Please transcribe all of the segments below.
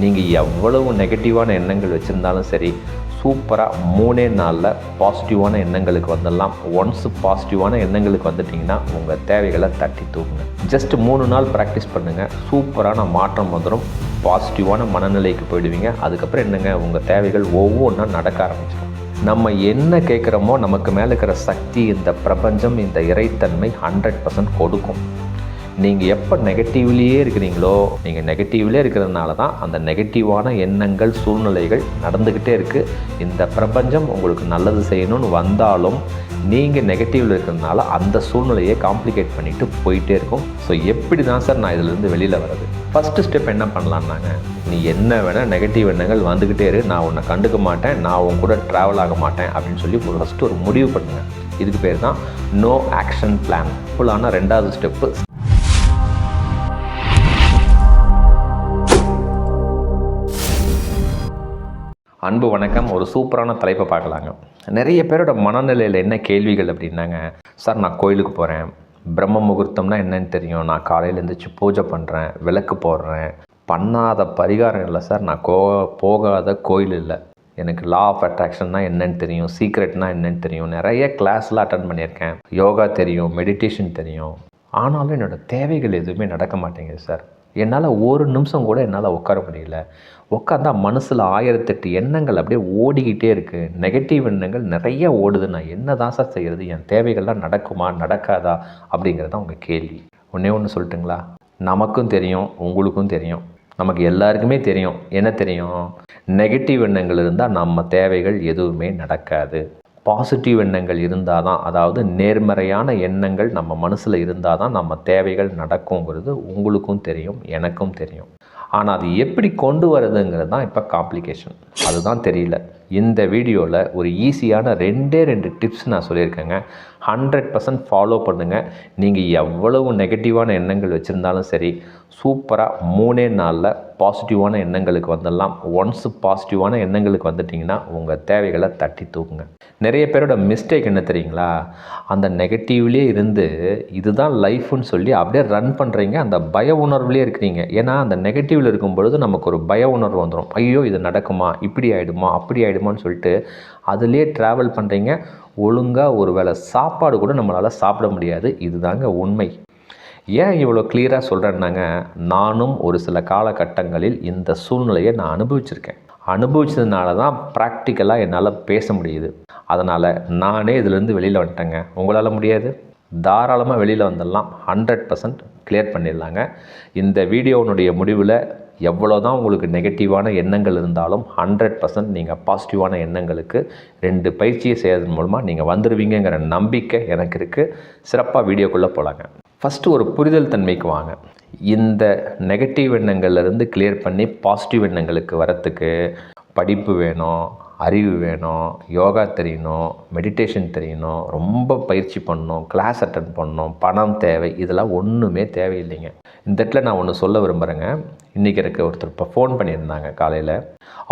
நீங்கள் எவ்வளவு நெகட்டிவான எண்ணங்கள் வச்சுருந்தாலும் சரி சூப்பராக மூணே நாளில் பாசிட்டிவான எண்ணங்களுக்கு வந்துடலாம். ஒன்ஸ் பாசிட்டிவான எண்ணங்களுக்கு வந்துட்டிங்கன்னா உங்கள் தேவைகளை தட்டி தூக்குங்க. ஜஸ்ட் மூணு நாள் ப்ராக்டிஸ் பண்ணுங்கள் சூப்பரான மாற்றம் வந்துடும் பாசிட்டிவான மனநிலைக்கு போயிடுவீங்க. அதுக்கப்புறம் என்னங்க? உங்கள் தேவைகள் ஒவ்வொன்றா நடக்க ஆரம்பிச்சிடும். நம்ம என்ன கேட்குறோமோ நமக்கு மேலே இருக்கிற சக்தி இந்த பிரபஞ்சம் இந்த இறைத்தன்மை ஹண்ட்ரட் பர்சன்ட் கொடுக்கும். நீங்கள் எப்போ நெகட்டிவ்லேயே இருக்கிறீங்களோ நீங்கள் நெகட்டிவ்லேயே இருக்கிறதுனால தான் அந்த நெகட்டிவான எண்ணங்கள் சூழ்நிலைகள் நடந்துக்கிட்டே இருக்குது இந்த பிரபஞ்சம் உங்களுக்கு நல்லது செய்யணும்னு வந்தாலும் நீங்கள் நெகட்டிவில் இருக்கிறதுனால அந்த சூழ்நிலையை காம்ப்ளிகேட் பண்ணிவிட்டு போயிட்டே இருக்கும். ஸோ எப்படி தான் சார் நான் இதிலேருந்து வெளியில் வர்றது? ஃபஸ்ட்டு ஸ்டெப் என்ன பண்ணலான்னாங்க நீ என்ன வேணால் நெகட்டிவ் எண்ணங்கள் வந்துக்கிட்டே இரு. நான் உன்னை கண்டுக்க மாட்டேன். நான் உன் கூட ட்ராவல் ஆக மாட்டேன் அப்படின்னு சொல்லி ஃபஸ்ட்டு ஒரு முடிவு பண்ணுங்கள் இதுக்கு பேர் தான் நோ ஆக்ஷன் பிளான் ஃபுல்லான ரெண்டாவது ஸ்டெப்பு அன்பு வணக்கம். ஒரு சூப்பரான தலைப்பை பார்க்கலாங்க. நிறைய பேரோட மனநிலையில் என்ன கேள்விகள் அப்படின்னாங்க சார் நான் கோயிலுக்கு போகிறேன் பிரம்ம முகூர்த்தம்னா என்னன்னு தெரியும். நான் காலையில் எழுந்திரிச்சு பூஜை பண்ணுறேன் விளக்கு போடுறேன். பண்ணாத பரிகாரம் இல்லை சார். நான் கோ போகாத கோயில் இல்லை. எனக்கு லா ஆஃப் அட்ராக்ஷன்னா என்னன்னு தெரியும். சீக்ரெட்னா என்னன்னு தெரியும். நிறைய கிளாஸ்லாம் அட்டன் பண்ணியிருக்கேன். யோகா தெரியும் மெடிடேஷன் தெரியும். ஆனாலும் என்னோடய தேவைகள் எதுவுமே நடக்க மாட்டேங்குது சார். என்னால் ஒரு நிமிஷம் கூட என்னால் உட்கார முடியல. உட்காந்தா மனசில் ஆயிரத்தெட்டு எண்ணங்கள் அப்படியே ஓடிக்கிட்டே இருக்குது நெகட்டிவ் எண்ணங்கள் நிறைய ஓடுது. நான் என்ன தான் சார் செய்கிறது என் தேவைகள்லாம் நடக்குமா? நடக்காதா? அப்படிங்கிறது தான் உங்கள் கேள்வி. ஒன்றே ஒன்று சொல்லட்டுங்களா? நமக்கும் தெரியும் உங்களுக்கும் தெரியும். நமக்கு எல்லாருக்குமே தெரியும். என்ன தெரியும்? நெகட்டிவ் எண்ணங்கள் இருந்தால் நம்ம தேவைகள் எதுவுமே நடக்காது. பாசிட்டிவ் எண்ணங்கள் இருந்தால் தான் அதாவது நேர்மறையான எண்ணங்கள் நம்ம மனசில் இருந்தால் தான் நம்ம தேவைகள் நடக்குங்கிறது உங்களுக்கும் தெரியும் எனக்கும் தெரியும். ஆனால் அது எப்படி கொண்டு வரதுங்கிறது தான் இப்போ காம்ப்ளிகேஷன் அதுதான் தெரியல. இந்த வீடியோவில் ஒரு ஈஸியான ரெண்டே ரெண்டு டிப்ஸ் நான் சொல்லியிருக்கேங்க. ஹண்ட்ரட் பர்சன்ட் ஃபாலோ பண்ணுங்கள் நீங்கள் எவ்வளவு நெகட்டிவான எண்ணங்கள் வச்சுருந்தாலும் சரி சூப்பராக மூணே நாளில் பாசிட்டிவான எண்ணங்களுக்கு வந்துடலாம். ஒன்ஸ் பாசிட்டிவான எண்ணங்களுக்கு வந்துட்டிங்கன்னா உங்கள் தேவைகளை தட்டி தூக்குங்க. நிறைய பேரோட மிஸ்டேக் என்ன தெரியுங்களா? அந்த நெகட்டிவ்லேயே இருந்து இதுதான் லைஃப்னு சொல்லி அப்படியே ரன் பண்ணுறீங்க அந்த பய உணர்வுலேயே இருக்கிறீங்க. ஏன்னா அந்த நெகட்டிவில் இருக்கும் பொழுது நமக்கு ஒரு பய உணர்வு வந்துடும் ஐயோ இது நடக்குமா? இப்படி ஆகிடுமா அப்படி ஆகிடுமோன்னு சொல்லிட்டு அதுலேயே ட்ராவல் பண்ணுறீங்க ஒழுங்காக ஒரு வேளை சாப்பாடு கூட நம்மளால் சாப்பிட முடியாது. இதுதாங்க உண்மை. ஏன் இவ்வளோ கிளியராக சொல்கிறேன்னாங்க நானும் ஒரு சில காலகட்டங்களில் இந்த சூழ்நிலையை நான் அனுபவிச்சிருக்கேன். அனுபவிச்சதுனால தான் ப்ராக்டிக்கலாக என்னால் பேச முடியுது. அதனால் நானே இதிலேருந்து வெளியில் வந்துட்டேங்க. உங்களால் முடியாது? தாராளமாக வெளியில் வந்துடலாம். ஹண்ட்ரட் பர்சன்ட் கிளியர் பண்ணிடலாங்க. இந்த வீடியோனுடைய முடிவில் எவ்வளோ தான் உங்களுக்கு நெகட்டிவான எண்ணங்கள் இருந்தாலும் ஹண்ட்ரட் பர்சன்ட் நீங்கள் பாசிட்டிவான எண்ணங்களுக்கு ரெண்டு பயிற்சியை செய்யறதன் மூலமாக நீங்கள் வந்துடுவீங்கங்கிற நம்பிக்கை எனக்கு இருக்குது சிறப்பாக வீடியோக்குள்ளே போகலாங்க ஃபஸ்ட்டு ஒரு புரிதல் தன்மைக்கு வாங்க. இந்த நெகட்டிவ் எண்ணங்கள்லேருந்து கிளியர் பண்ணி பாசிட்டிவ் எண்ணங்களுக்கு வரத்துக்கு படிப்பு வேணும் அறிவு வேணும் யோகா தெரியணும் மெடிடேஷன் தெரியணும் ரொம்ப பயிற்சி பண்ணணும் கிளாஸ் அட்டன் பண்ணணும் பணம் தேவை இதெல்லாம் ஒன்றுமே தேவையில்லைங்க. இந்த இடத்துல நான் ஒன்று சொல்ல விரும்புகிறேங்க இன்றைக்கி இருக்க ஒருத்தர் இப்போ ஃபோன் பண்ணியிருந்தாங்க காலையில்.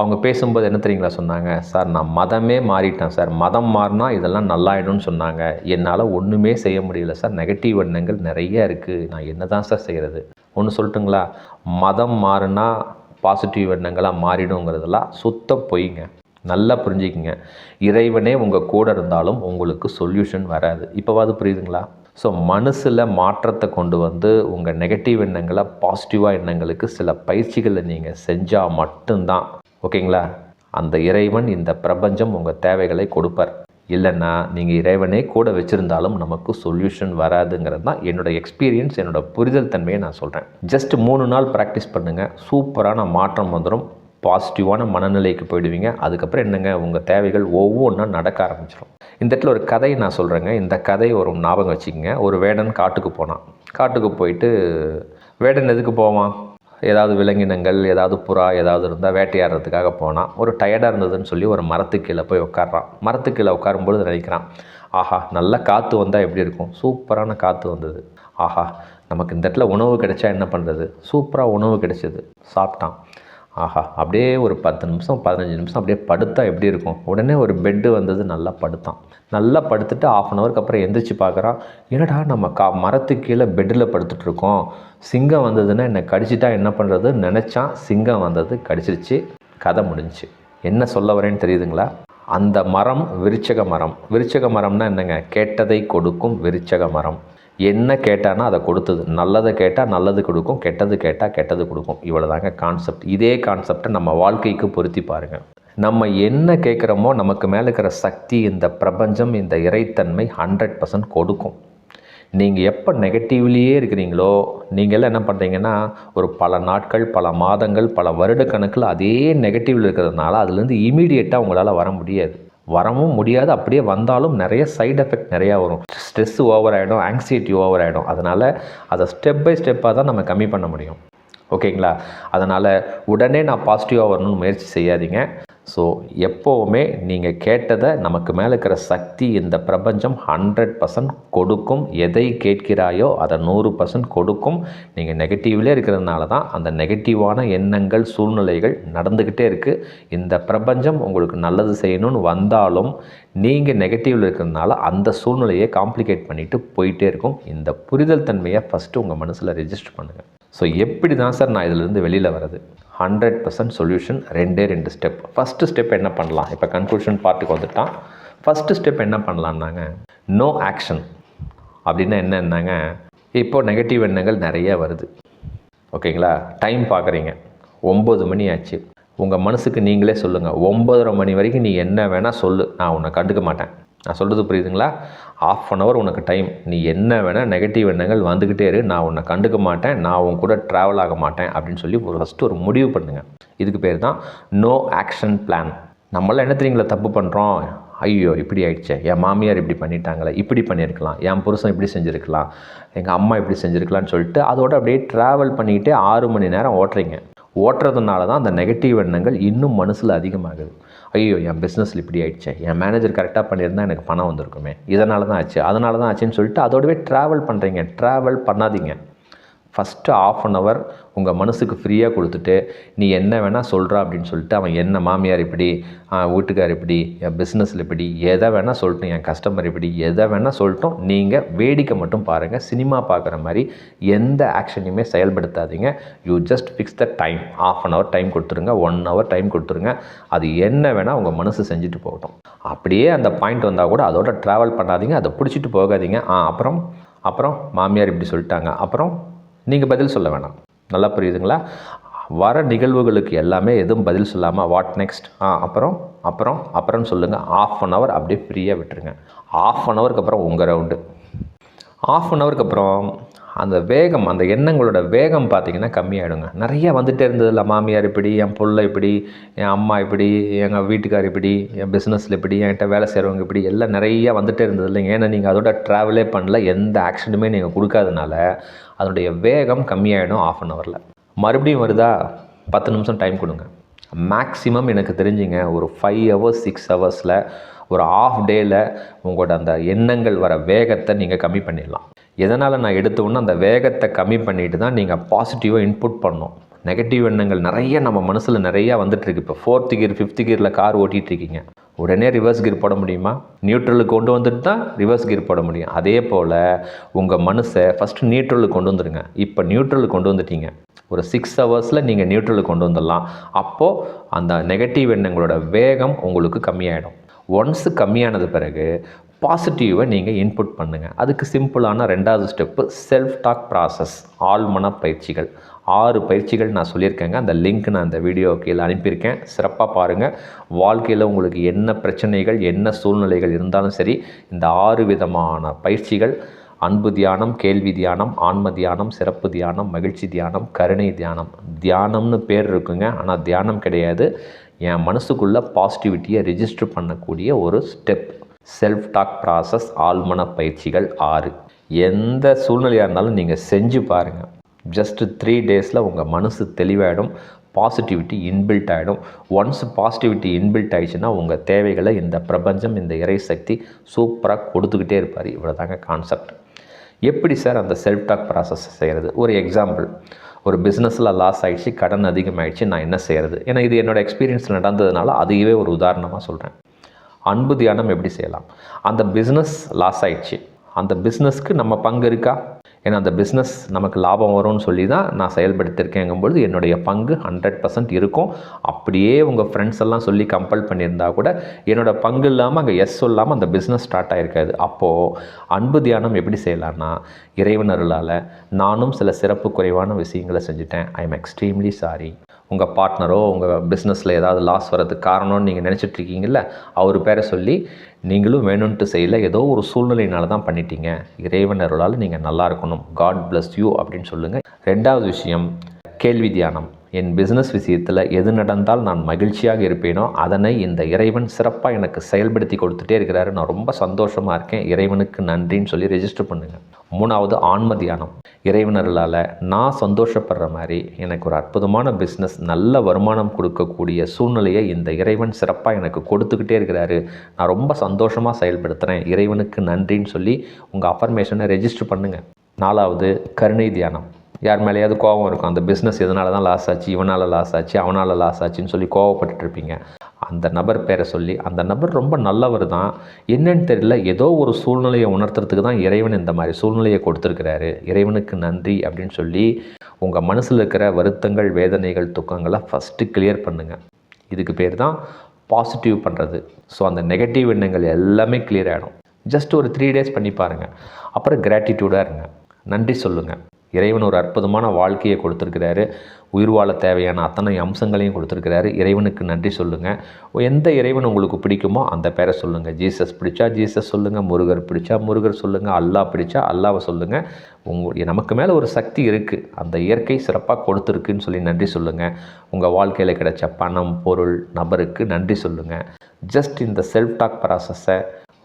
அவங்க பேசும்போது என்ன தெரியுங்களா சொன்னாங்க? சார் நான் மதமே மாறிட்டேன் சார். மதம் மாறினா இதெல்லாம் நல்லாயிடும்னு சொன்னாங்க. என்னால் ஒன்றுமே செய்ய முடியல சார். நெகட்டிவ் எண்ணங்கள் நிறைய இருக்குது நான் என்ன தான் சார் செய்கிறது ஒன்று சொல்லட்டுங்களா? மதம் மாறினா பாசிட்டிவ் எண்ணங்களாக மாறிடுங்கிறதெல்லாம் சுத்த பொய்ங்க. நல்லா புரிஞ்சுக்கிங்க. இறைவனே உங்கள் கூட இருந்தாலும் உங்களுக்கு சொல்யூஷன் வராது. இப்போவாது புரியுதுங்களா? ஸோ மனசில் மாற்றத்தை கொண்டு வந்து உங்கள் நெகட்டிவ் எண்ணங்களை பாசிட்டிவாக எண்ணங்களுக்கு சில பயிற்சிகளை நீங்கள் செஞ்சால் மட்டும்தான். ஓகேங்களா அந்த இறைவன் இந்த பிரபஞ்சம் உங்கள் தேவைகளை கொடுப்பார். இல்லைன்னா நீங்கள் இறைவனே கூட வச்சுருந்தாலும் நமக்கு சொல்யூஷன் வராதுங்கிறது தான் என்னோடய எக்ஸ்பீரியன்ஸ் என்னோடய புரிதல் தன்மையை நான் சொல்கிறேன் ஜஸ்ட் மூணு நாள் ப்ராக்டிஸ் பண்ணுங்கள் சூப்பரான மாற்றம் வந்துடும் பாசிட்டிவான மனநிலைக்கு போயிடுவீங்க. அதுக்கப்புறம் என்னங்க உங்கள் தேவைகள் ஒவ்வொன்றா நடக்க ஆரம்பிச்சிடும் இந்த இடத்துல ஒரு கதையை நான் சொல்கிறேங்க இந்த கதை ஒரு ஞாபகம் வச்சுக்கோங்க. ஒரு வேடன் காட்டுக்கு போனான். காட்டுக்கு போயிட்டு வேடன் எதுக்கு போவான்? ஏதாவது விலங்கினங்கள் ஏதாவது புறா ஏதாவது இருந்தால் வேட்டையாடுறதுக்காக போனால் ஒரு டயர்டாக இருந்ததுன்னு சொல்லி ஒரு மரத்துக்கு கீழே போய் உட்காடுறான் மரத்து கீழே உட்காரும்பொழுது நினைக்கிறான் ஆஹா நல்ல காற்று வந்தால் எப்படி இருக்கும்? சூப்பரான காற்று வந்தது. ஆஹா நமக்கு இந்த இடத்துல உணவு கிடைச்சா என்ன பண்ணுறது சூப்பராக உணவு கிடைச்சது. சாப்பிட்டான். ஆஹா அப்படியே ஒரு பத்து நிமிஷம் பதினஞ்சு நிமிஷம் அப்படியே படுத்தா எப்படி இருக்கும்? உடனே ஒரு பெட்டு வந்தது நல்லா படுத்தான். நல்லா படுத்துட்டு ஆஃப் அன் ஹவருக்கு அப்புறம் எந்திரிச்சு பார்க்குறான். என்னடா நம்ம கா மரத்துக்கு கீழே பெட்டில் படுத்துட்ருக்கோம் சிங்கம் வந்ததுன்னா என்னை கடிச்சிட்டா என்ன பண்ணுறது நினச்சான். சிங்கம் வந்தது கடிச்சிருச்சு. கதை முடிஞ்சுச்சு. என்ன சொல்ல வரேன்னு தெரியுதுங்களா? அந்த மரம் விருச்சக மரம். விருச்சக மரம்னா என்னங்க? கேட்டதை கொடுக்கும் விருச்சக மரம். என்ன கேட்டானா அதை கொடுத்தது. நல்லதை கேட்டால் நல்லது கொடுக்கும் கெட்டது கேட்டால் கெட்டது கொடுக்கும். இவ்வளோதாங்க கான்செப்ட் இதே கான்செப்டை நம்ம வாழ்க்கைக்கு பொருத்தி பாருங்கள் நம்ம என்ன கேட்குறோமோ நமக்கு மேலே இருக்கிற சக்தி இந்த பிரபஞ்சம் இந்த இறைத்தன்மை ஹண்ட்ரட் பர்சன்ட் கொடுக்கும். நீங்கள் எப்போ நெகட்டிவ்லேயே இருக்கிறீங்களோ நீங்கள்லாம் என்ன பண்ணுறீங்கன்னா ஒரு பல நாட்கள் பல மாதங்கள் பல வருடக்கணக்கில் அதே நெகட்டிவில் இருக்கிறதுனால அதுலேருந்து இமீடியட்டாக உங்களால் வர முடியாது. வரவும் முடியாது. அப்படியே வந்தாலும் நிறைய சைடு எஃபெக்ட் நிறையா வரும். ஸ்ட்ரெஸ் ஓவர் ஆகிடும் ஆங்ஸைட்டி ஓவர் ஆகிடும் அதனால் அதை ஸ்டெப் பை ஸ்டெப்பாக தான் நம்ம கம்மி பண்ண முடியும். ஓகேங்களா? அதனால் உடனே நான் பாசிட்டிவாக வரணும்னு முயற்சி செய்யாதீங்க. ஸோ எப்போவுமே நீங்கள் கேட்டதை நமக்கு மேலே இருக்கிற சக்தி இந்த பிரபஞ்சம் ஹண்ட்ரட் பர்சன்ட் கொடுக்கும். எதை கேட்கிறாயோ அதை நூறு பர்சன்ட் கொடுக்கும். நீங்கள் நெகட்டிவ்லே இருக்கிறதுனால தான் அந்த நெகட்டிவான எண்ணங்கள் சூழ்நிலைகள் நடந்துக்கிட்டே இருக்குது இந்த பிரபஞ்சம் உங்களுக்கு நல்லது செய்யணும்னு வந்தாலும் நீங்கள் நெகட்டிவில் இருக்கிறதுனால அந்த சூழ்நிலையை காம்ப்ளிகேட் பண்ணிவிட்டு போயிட்டே இருக்கும். இந்த புரிதல் தன்மையை ஃபஸ்ட்டு உங்கள் மனசில் ரெஜிஸ்டர் பண்ணுங்கள் ஸோ எப்படி தான் சார் நான் இதிலேருந்து வெளியில் வர்றது? ஹண்ட்ரட் பர்சன்ட் சொல்யூஷன் ரெண்டே ரெண்டு ஸ்டெப் ஃபஸ்ட்டு ஸ்டெப் என்ன பண்ணலாம்? இப்போ கன்க்ளூஷன் பார்ட்டுக்கு வந்துட்டான். ஃபஸ்ட்டு ஸ்டெப் என்ன பண்ணலான்னாங்க நோ ஆக்ஷன் அப்படின்னா என்னன்னாங்க இப்போது நெகட்டிவ் எண்ணங்கள் நிறைய வருது. ஓகேங்களா? டைம் பார்க்குறீங்க ஒம்பது மணி ஆச்சு. உங்கள் மனசுக்கு நீங்களே சொல்லுங்கள் ஒம்பதரை மணி வரைக்கும் நீ என்ன வேணால் சொல்லு. நான் உன்னை கண்டுக்க மாட்டேன். நான் சொல்கிறது புரியுதுங்களா? ஆஃப் அன் ஹவர் உனக்கு டைம் நீ என்ன வேணால் நெகட்டிவ் எண்ணங்கள் வந்துக்கிட்டே இரு. நான் உன்னை கண்டுக்க மாட்டேன். நான் உன் கூட ட்ராவல் ஆக மாட்டேன் அப்படின்னு சொல்லி ஒரு ஃபஸ்ட்டு ஒரு முடிவு பண்ணுங்கள் இதுக்கு பேர் தான் நோ ஆக்ஷன் பிளான் நம்மளாம் என்ன தெரியுங்களா தப்பு பண்ணுறோம் ஐயோ இப்படி ஆயிடுச்சே. என் மாமியார் இப்படி பண்ணிட்டாங்களே. இப்படி பண்ணியிருக்கலாம். என் புருஷன் இப்படி செஞ்சுருக்கலாம். எங்கள் அம்மா இப்படி செஞ்சுருக்கலாம்னு சொல்லிட்டு அதோட அப்படியே ட்ராவல் பண்ணிக்கிட்டே ஆறு மணி நேரம் ஓட்டுறீங்க. ஓட்டுறதுனால தான் அந்த நெகட்டிவ் எண்ணங்கள் இன்னும் மனசில் அதிகமாகுது. ஐயோ என் பிஸ்னஸில் இப்படி ஆயிடுச்சு. என் மேனேஜர் கரெக்டாக பண்ணியிருந்தால் எனக்கு பணம் வந்திருக்குமே. இதனால தான் ஆச்சு. அதனால தான் ஆச்சுன்னு சொல்லிட்டு அதோடவே ட்ராவல் பண்ணுறீங்க ட்ராவல் பண்ணாதீங்க. ஃபஸ்ட்டு ஆஃப் அன் ஹவர் உங்கள் மனசுக்கு ஃப்ரீயாக கொடுத்துட்டு நீ என்ன வேணால் சொல்கிறா அப்படின்னு சொல்லிட்டு அவன் என்ன மாமியார் இப்படி வீட்டுக்கார் இப்படி என் பிஸ்னஸில் இப்படி எதை வேணால் சொல்லட்டும் என் கஸ்டமர் இப்படி எதை வேணால் சொல்லட்டும் நீங்கள் வேடிக்கை மட்டும் பாருங்கள் சினிமா பார்க்குற மாதிரி எந்த ஆக்ஷனையுமே செயல்படுத்தாதீங்க. You just fix the time half an hour time கொடுத்துருங்க ஒன் ஹவர் டைம் கொடுத்துருங்க. அது என்ன வேணால் உங்கள் மனசு செஞ்சுட்டு போகட்டும். அப்படியே அந்த பாயிண்ட் வந்தால் கூட அதோட ட்ராவல் பண்ணாதீங்க அதை பிடிச்சிட்டு போகாதீங்க. ஆ அப்புறம் அப்புறம் மாமியார் இப்படி சொல்லிட்டாங்க. அப்புறம் நீங்கள் பதில் சொல்ல வேணாம். நல்லா புரியுதுங்களா? வர நிகழ்வுகளுக்கு எல்லாமே எதுவும் பதில் சொல்லாமல் வாட் நெக்ஸ்ட் ஆ அப்புறம் அப்புறம் அப்புறம்னு சொல்லுங்கள் ஆஃப் அன் ஹவர் அப்படியே ஃப்ரீயாக விட்டுருங்க. ஆஃப் அன் ஹவருக்கு அப்புறம் உங்கள் ரவுண்டு ஆஃப் அன் ஹவருக்கு அப்புறம் அந்த வேகம் அந்த எண்ணங்களோட வேகம் பார்த்தீங்கன்னா கம்மியாயிடுங்க. வந்துகிட்டே இருந்தது இருந்ததில்ல மாமியார் இப்படி என் பிள்ளை இப்படி என் அம்மா இப்படி எங்கள் வீட்டுக்கார் இப்படி என் பிஸ்னஸில் இப்படி என்கிட்ட வேலை செய்கிறவங்க இப்படி எல்லாம் நிறையா வந்துகிட்டே இருந்தது இல்லைங்க. ஏன்னா நீங்கள் அதோட ட்ராவலே பண்ணல எந்த ஆக்ஷனுமே நீங்கள் கொடுக்காதனால அதனுடைய வேகம் கம்மியாயிடும் ஆஃப் அன் ஹவரில் மறுபடியும் வருதா? பத்து நிமிஷம் டைம் கொடுங்க. மேக்ஸிமம் எனக்கு தெரிஞ்சுங்க ஒரு ஃபைவ் ஹவர்ஸ் சிக்ஸ் ஹவர்ஸில் ஒரு ஆஃப் டேயில் உங்களோட அந்த எண்ணங்கள் வர வேகத்தை நீங்கள் கம்மி பண்ணிடலாம். எதனால் நான் எடுத்தோன்னா அந்த வேகத்தை கம்மி பண்ணிட்டு தான் நீங்கள் பாசிட்டிவாக இன்புட் பண்ணணும். நெகட்டிவ் எண்ணங்கள் நிறைய நம்ம மனசில் நிறையா வந்துட்டுருக்கு இப்போ ஃபோர்த்து கியர் ஃபிஃப்த் கியரில் கார் ஓட்டிகிட்டு இருக்கீங்க. உடனே ரிவர்ஸ் கியர் போட முடியுமா? நியூட்ரலுக்கு கொண்டு வந்துட்டு தான் ரிவர்ஸ் கியர் போட முடியும். அதே போல் உங்கள் மனசை ஃபஸ்ட்டு நியூட்ரலுக்கு கொண்டு வந்துடுங்க இப்போ நியூட்ரலுக்கு கொண்டு வந்துட்டீங்க. ஒரு சிக்ஸ் ஹவர்ஸில் நீங்கள் நியூட்ரலுக்கு கொண்டு வந்துடலாம். அப்போது அந்த நெகட்டிவ் எண்ணங்களோட வேகம் உங்களுக்கு கம்மியாயிடும். ஒன்ஸு கம்மியானது பிறகு பாசிட்டிவை நீங்கள் இன்புட் பண்ணுங்கள் அதுக்கு சிம்பிளான ரெண்டாவது ஸ்டெப்பு செல்ஃப் டாக் ப்ராசஸ் ஆழ்மன பயிற்சிகள். ஆறு பயிற்சிகள் நான் சொல்லியிருக்கேங்க. அந்த லிங்க் நான் அந்த வீடியோ கீழே அனுப்பியிருக்கேன். சிறப்பாக பாருங்கள் வாழ்க்கையில் உங்களுக்கு என்ன பிரச்சனைகள் என்ன சூழ்நிலைகள் இருந்தாலும் சரி இந்த ஆறு விதமான பயிற்சிகள் அன்பு தியானம் கேள்வி தியானம் ஆன்ம தியானம் சிறப்பு தியானம் மகிழ்ச்சி தியானம் கருணை தியானம். தியானம்னு பேர் இருக்குங்க. ஆனால் தியானம் கிடையாது. என் மனசுக்குள்ளே பாசிட்டிவிட்டியை ரிஜிஸ்டர் பண்ணக்கூடிய ஒரு ஸ்டெப் செல்ஃப் டாக் ப்ராசஸ் ஆழ்மன பயிற்சிகள் ஆறு. எந்த சூழ்நிலையாக இருந்தாலும் நீங்கள் செஞ்சு பாருங்கள் ஜஸ்ட் த்ரீ டேஸில் உங்கள் மனசு தெளிவாயிடும். பாசிட்டிவிட்டி இன்பில்ட் ஆகிடும் ஒன்ஸ் பாசிட்டிவிட்டி இன்பில்ட் ஆகிடுச்சுன்னா உங்கள் தேவைகளை இந்த பிரபஞ்சம் இந்த இறை சக்தி சூப்பராக கொடுத்துக்கிட்டே இருப்பார். இவ்வளோ தாங்க கான்செப்ட் எப்படி சார் அந்த செல்ஃப் டாக் ப்ராசஸ் செய்கிறது ஒரு எக்ஸாம்பிள் ஒரு பிஸ்னஸில் லாஸ் ஆகிடுச்சு கடன் அதிகமாகிடுச்சு நான் என்ன செய்கிறது ஏன்னா இது என்னோடய எக்ஸ்பீரியன்ஸ் நடந்ததுனால அதையவே ஒரு உதாரணமாக சொல்கிறேன் அன்பு தியானம் எப்படி செய்யலாம்? அந்த பிஸ்னஸ் லாஸ் ஆகிடுச்சு அந்த பிஸ்னஸ்க்கு நம்ம பங்கு இருக்கா? ஏன்னா அந்த பிஸ்னஸ் நமக்கு லாபம் வரும்னு சொல்லி தான் நான் செயல்படுத்தியிருக்கேங்கும்பொழுது என்னுடைய பங்கு ஹண்ட்ரட் பர்சன்ட் இருக்கும். அப்படியே உங்கள் ஃப்ரெண்ட்ஸ் எல்லாம் சொல்லி கம்பல் பண்ணியிருந்தா கூட என்னோடய பங்கு இல்லாமல் அங்கே எஸ் சொல்லாமல் அந்த பிஸ்னஸ் ஸ்டார்ட் ஆகிருக்காது அப்போது அன்பு தியானம் எப்படி செய்யலான்னா இறைவனர்களால் நானும் சில சிறப்பு குறைவான விஷயங்களை செஞ்சுட்டேன். ஐ எம் எக்ஸ்ட்ரீம்லி சாரி உங்கள் பார்ட்னரோ உங்கள் பிஸ்னஸில் ஏதாவது லாஸ் வர்றதுக்கு காரணம்னு நீங்கள் நினச்சிட்டு இருக்கீங்கல்ல அவர் பேரை சொல்லி நீங்களும் வேணும்ன்ட்டு செய்யல ஏதோ ஒரு சூழ்நிலையினால தான் பண்ணிட்டீங்க. இறைவன் அருளால் நீங்கள் நல்லா இருக்கணும். காட் பிளஸ் யூ அப்படின்னு சொல்லுங்கள் ரெண்டாவது விஷயம் கேள்வி தியானம். என் பிஸ்னஸ் விஷயத்தில் எது நடந்தால் நான் மகிழ்ச்சியாக இருப்பேனோ அதனை இந்த இறைவன் சிறப்பாக எனக்கு செயல்படுத்தி கொடுத்துட்டே இருக்கிறாரு. நான் ரொம்ப சந்தோஷமாக இருக்கேன். இறைவனுக்கு நன்றின்னு சொல்லி ரெஜிஸ்டர் பண்ணுங்கள் மூணாவது ஆன்ம தியானம் இறைவனர்களால் நான் சந்தோஷப்படுற மாதிரி எனக்கு ஒரு அற்புதமான பிஸ்னஸ் நல்ல வருமானம் கொடுக்கக்கூடிய சூழ்நிலையை இந்த இறைவன் சிறப்பாக எனக்கு கொடுத்துக்கிட்டே இருக்கிறாரு. நான் ரொம்ப சந்தோஷமாக செயல்படுத்துகிறேன் இறைவனுக்கு நன்றின்னு சொல்லி உங்கள் அஃபர்மேஷனை ரெஜிஸ்டர் பண்ணுங்கள் நாலாவது கருணை தியானம். யார் மேலேயாவது கோபம் இருக்கும். அந்த பிஸ்னஸ் எதனால தான் லாஸ் ஆச்சு இவனால் லாஸ் ஆச்சு அவனால் லாஸ் ஆச்சுன்னு சொல்லி கோவப்பட்டுட்டு இருப்பீங்க அந்த நபர் பேரை சொல்லி அந்த நபர் ரொம்ப நல்லவர் தான் என்னன்னு தெரியல ஏதோ ஒரு சூழ்நிலையை உணர்த்துறதுக்கு தான் இறைவன் இந்த மாதிரி சூழ்நிலையை கொடுத்துருக்கிறாரு. இறைவனுக்கு நன்றி அப்படின்னு சொல்லி உங்கள் மனசில் இருக்கிற வருத்தங்கள் வேதனைகள் துக்கங்களை ஃபஸ்ட்டு கிளியர் பண்ணுங்கள் இதுக்கு பேர் தான் பாசிட்டிவ் பண்ணுறது ஸோ அந்த நெகட்டிவ் எண்ணங்கள் எல்லாமே கிளியர் ஆகிடும் ஜஸ்ட் ஒரு த்ரீ டேஸ் பண்ணி பாருங்கள் அப்புறம் கிராட்டிடியூடாக இருங்க. நன்றி சொல்லுங்கள் இறைவன் ஒரு அற்புதமான வாழ்க்கையை கொடுத்துருக்கிறாரு. உயிர் வாழ தேவையான அத்தனை அம்சங்களையும் கொடுத்துருக்கிறாரு. இறைவனுக்கு நன்றி சொல்லுங்கள் எந்த இறைவன் உங்களுக்கு பிடிக்குமோ அந்த பேரை சொல்லுங்கள் ஜீசஸ் பிடிச்சா ஜீசஸ் சொல்லுங்கள் முருகர் பிடிச்சா முருகர் சொல்லுங்கள் அல்லாஹ் பிடிச்சா அல்லாவை சொல்லுங்கள் உங்கள் நமக்கு மேலே ஒரு சக்தி இருக்குது அந்த இயற்கை சிறப்பாக கொடுத்துருக்குன்னு சொல்லி நன்றி சொல்லுங்கள் உங்கள் வாழ்க்கையில் கிடைச்ச பணம் பொருள் நபருக்கு நன்றி சொல்லுங்கள் ஜஸ்ட் இந்த செல்ஃப் டாக் ப்ராசஸை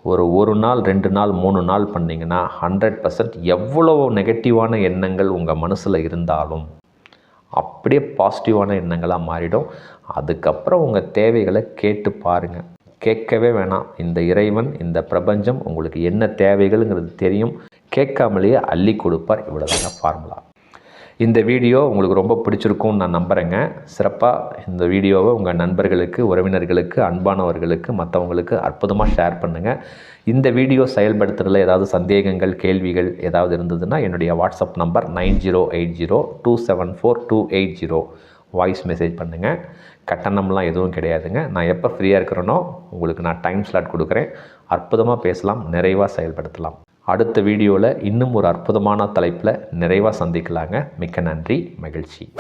ஒரு ஒரு நாள் ரெண்டு நாள் மூணு நாள் பண்ணிங்கன்னா ஹண்ட்ரட் பர்சன்ட் எவ்வளோ நெகட்டிவான எண்ணங்கள் உங்கள் மனசில் இருந்தாலும் அப்படியே பாசிட்டிவான எண்ணங்களாக மாறிடும். அதுக்கப்புறம் உங்கள் தேவைகளை கேட்டு பாருங்கள் கேட்கவே வேணாம். இந்த இறைவன் இந்த பிரபஞ்சம் உங்களுக்கு என்ன தேவைகள்ங்கிறது தெரியும். கேட்காமலேயே அள்ளி கொடுப்பார். இவ்வளோதாங்க ஃபார்முலா இந்த வீடியோ உங்களுக்கு ரொம்ப பிடிச்சிருக்கும்னு நான் நம்புகிறேங்க சிறப்பாக இந்த வீடியோவை உங்கள் நண்பர்களுக்கு உறவினர்களுக்கு அன்பானவர்களுக்கு மற்றவங்களுக்கு அற்புதமாக ஷேர் பண்ணுங்கள் இந்த வீடியோ செயல்படுத்துறதுல ஏதாவது சந்தேகங்கள் கேள்விகள் ஏதாவது இருந்ததுன்னா என்னுடைய WhatsApp number nine zero eight zero two seven four two eight zero. Voice message பண்ணுங்கள் கட்டணம்லாம் எதுவும் கிடையாதுங்க. நான் எப்போ ஃப்ரீயாக இருக்கிறேனோ உங்களுக்கு நான் டைம் ஸ்லாட் கொடுக்குறேன். அற்புதமாக பேசலாம் நிறைவாக செயல்படுத்தலாம். அடுத்த வீடியோவில் இன்னும் ஒரு அற்புதமான தலைப்பில் நிறைவாக சந்திக்கலாங்க. மிக்க நன்றி மகிழ்ச்சி.